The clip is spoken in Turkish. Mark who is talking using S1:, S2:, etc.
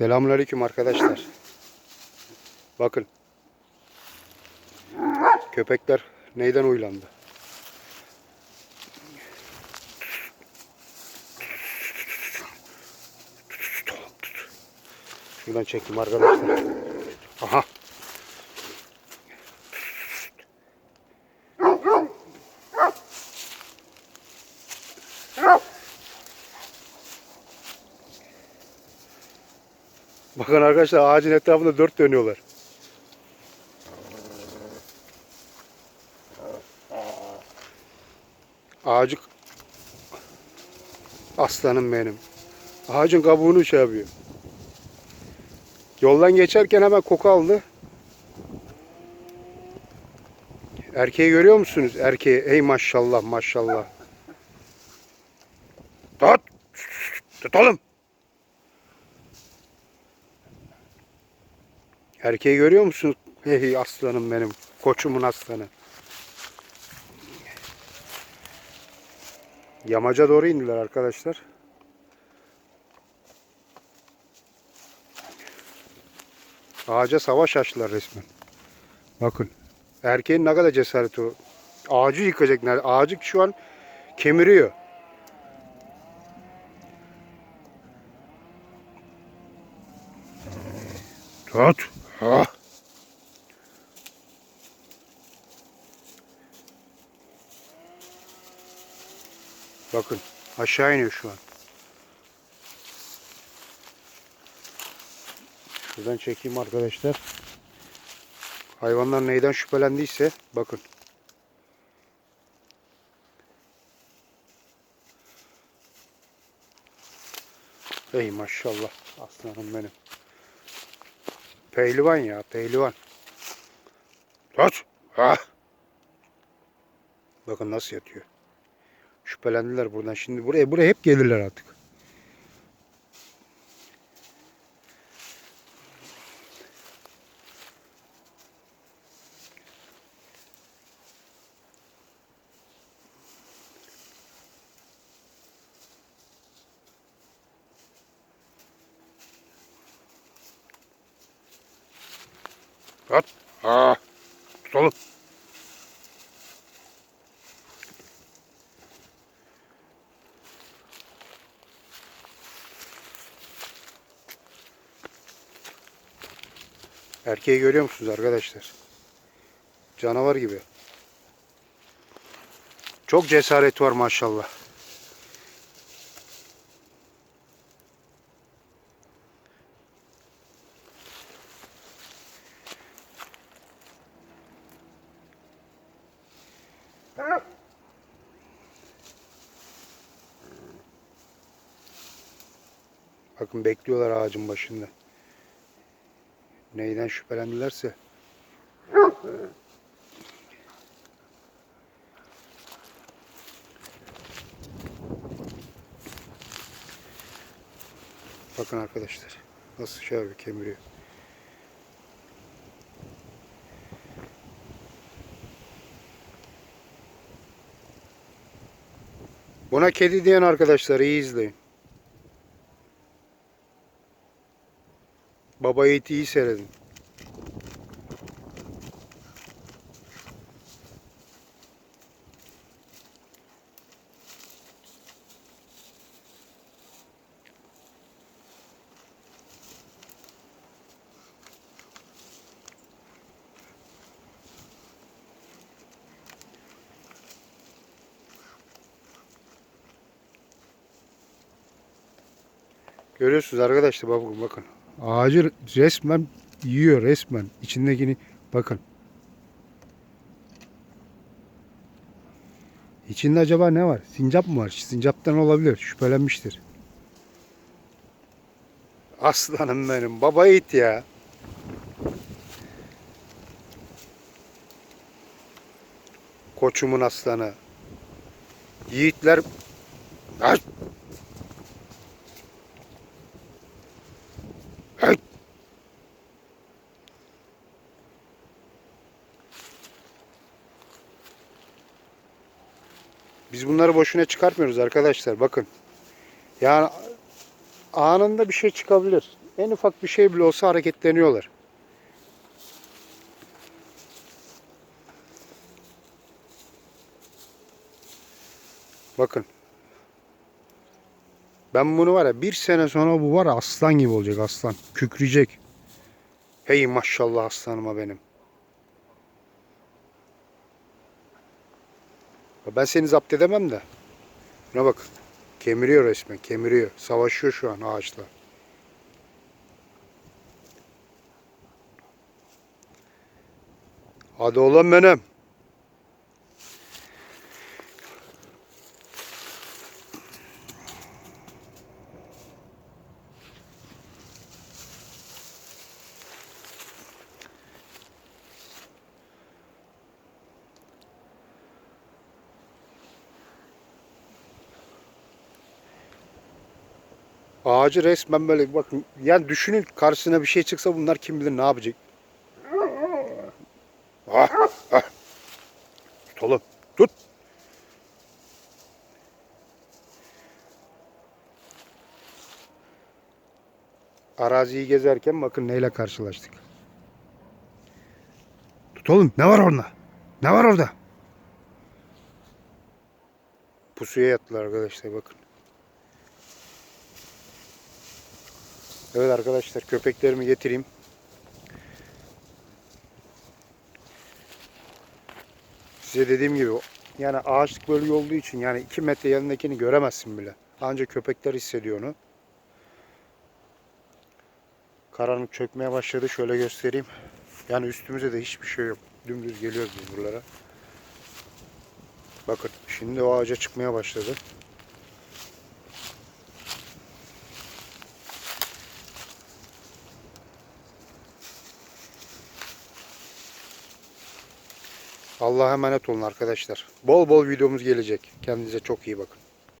S1: Selamünaleyküm arkadaşlar. Bakın. Köpekler neyden uylandı? Şuradan çektim arkadaşlar. Aha. Bakın arkadaşlar ağacın etrafında dört dönüyorlar. Ağacı aslanım benim. Ağacın kabuğunu şey yapıyor. Yoldan geçerken hemen koku aldı. Erkeği görüyor musunuz? Erkeği. Ey maşallah maşallah. Tut. Tutalım. Erkeği görüyor musunuz? Hey aslanım benim. Koçumun aslanı. Yamaca doğru indiler arkadaşlar. Ağaca savaş açtılar resmen. Bakın. Erkeğin ne kadar cesareti o. Ağacı yıkacak. Ağacı şu an kemiriyor. Tut. Ha. Bakın aşağı iniyor şu an. Şuradan çekeyim arkadaşlar. Hayvanlar neyden şüphelendiyse bakın. Ey maşallah aslanım benim. Pehlivan ya pehlivan. Tut. Ha. Bakın nasıl yatıyor. Şüphelendiler buradan. Şimdi buraya buraya hep gelirler artık. At. Ha. Tutalım. Erkeği görüyor musunuz arkadaşlar? Canavar gibi. Çok cesaret var maşallah. Bakın bekliyorlar ağacın başında. Neyden şüphelendilerse. Bakın arkadaşlar. Nasıl yapıyor, kemiriyor. Buna kedi diyen arkadaşlar iyi izleyin. Baba yiğit iyi seyredin. Görüyorsunuz arkadaşlar bakın bakın. Ağacı resmen yiyor resmen. İçindekini bakın. İçinde acaba ne var? Sincap mı var? Sincaptan olabilir. Şüphelenmiştir. Aslanım benim. Baba yiğit ya. Koçumun aslanı. Yiğitler... Ay! Biz bunları boşuna çıkartmıyoruz arkadaşlar. Bakın. Yani anında bir şey çıkabilir. En ufak bir şey bile olsa hareketleniyorlar. Bakın. Ben bunu var ya bir sene sonra bu var aslan gibi olacak aslan. Kükreyecek. Hey maşallah aslanıma benim. Ben seni zapt edemem de. Buna bak. Kemiriyor resmen. Kemiriyor. Savaşıyor şu an ağaçla. Hadi oğlum benim. Ağacı resmen böyle bakın yani düşünün karşısına bir şey çıksa bunlar kim bilir ne yapacak. Ah, ah. Tut oğlum tut. Araziyi gezerken bakın neyle karşılaştık. Tut oğlum ne var orada? Ne var orada? Pusuya yattılar arkadaşlar bakın. Evet arkadaşlar köpeklerimi getireyim. Size dediğim gibi yani ağaçlık bölge olduğu için yani 2 metre yanındakini göremezsin bile. Ancak köpekler hissediyor onu. Karanlık çökmeye başladı. Şöyle göstereyim. Yani üstümüze de hiçbir şey yok. Dümdüz geliyoruz biz buralara. Bakın şimdi o ağaca çıkmaya başladı. Allah'a emanet olun arkadaşlar. Bol bol videomuz gelecek. Kendinize çok iyi bakın.